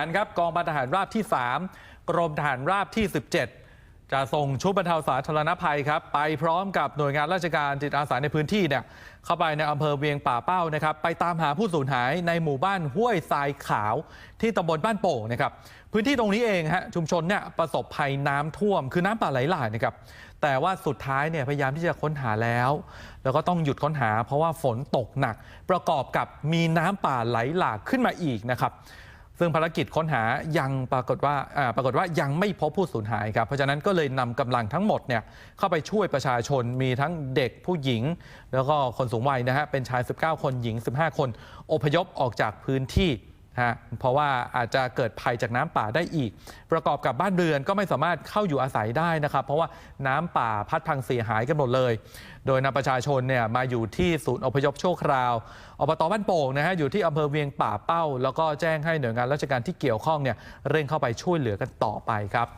ารครับกองพันทหารราบที่ 3 กรมทหารราบที่ 17 จะส่งชุดบรรเทาสาธารณภัยครับไปพร้อมกับหน่วยงานราชการจิตอาสาในพื้นที่เนี่ยเข้าไปในอำเภอเวียงป่าเป้านะครับไปตามหาผู้สูญหายในหมู่บ้านห้วยทรายขาวที่ตำบลบ้านโป่งนะครับพื้นที่ตรงนี้เองฮะชุมชนเนี่ยประสบภัยน้ำท่วม คือน้ำป่าไหลหลากนะครับแต่ว่าสุดท้ายเนี่ยพยายามที่จะค้นหาแล้ว แล้วก็ต้องหยุดค้นหาเพราะว่าฝนตกหนัก ประกอบกับมีน้ำป่าไหลหลากขึ้นมาอีกนะครับ ซึ่งภารกิจค้นหายังปรากฏว่าปรากฏว่ายังไม่พบผู้สูญหายครับ เพราะฉะนั้นก็เลยนำกำลังทั้งหมดเนี่ยเข้าไปช่วยประชาชนมีทั้งเด็กผู้หญิง แล้วก็คนสูงวัยนะฮะเป็นชาย 19 คนหญิง 15 คน อพยพออกจากพื้นที่ ฮะเพราะว่าอาจจะเกิดภัยจากน้ำป่าได้อีก ประกอบกับบ้านเรือนก็ไม่สามารถเข้าอยู่อาศัยได้นะครับ เพราะว่าน้ำป่าพัดพังเสียหายกันหมดเลย โดยนำประชาชนเนี่ยมาอยู่ที่ศูนย์อพยพชั่วคราวอบตบ้านโป่งนะฮะอยู่ที่อำเภอเวียงป่าเป้า แล้วก็แจ้งให้หน่วยงานราชการที่เกี่ยวข้องเนี่ยเร่งเข้าไปช่วยเหลือกันต่อไปครับ